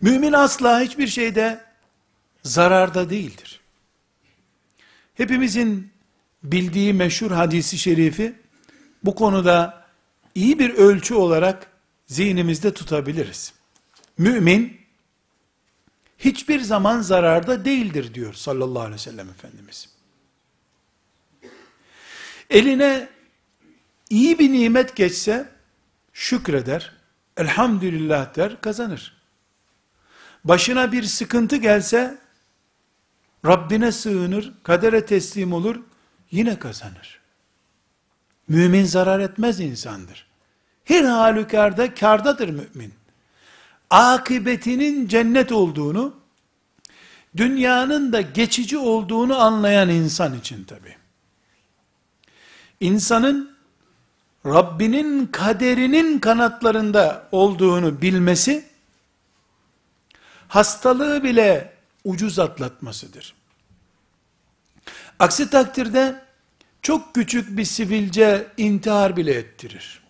Mümin asla hiçbir şeyde zararda değildir. Hepimizin bildiği meşhur hadisi şerifi bu konuda iyi bir ölçü olarak zihnimizde tutabiliriz. Mümin hiçbir zaman zararda değildir diyor sallallahu aleyhi ve sellem Efendimiz. Eline iyi bir nimet geçse şükreder, elhamdülillah der, kazanır. Başına bir sıkıntı gelse Rabbine sığınır, kadere teslim olur, yine kazanır. Mümin zarar etmez insandır. Her halükarda kardadır mümin. Akıbetinin cennet olduğunu, dünyanın da geçici olduğunu anlayan insan için tabi. İnsanın Rabbinin kaderinin kanatlarında olduğunu bilmesi, hastalığı bile ucuz atlatmasıdır. Aksi takdirde çok küçük bir sivilce intihar bile ettirir.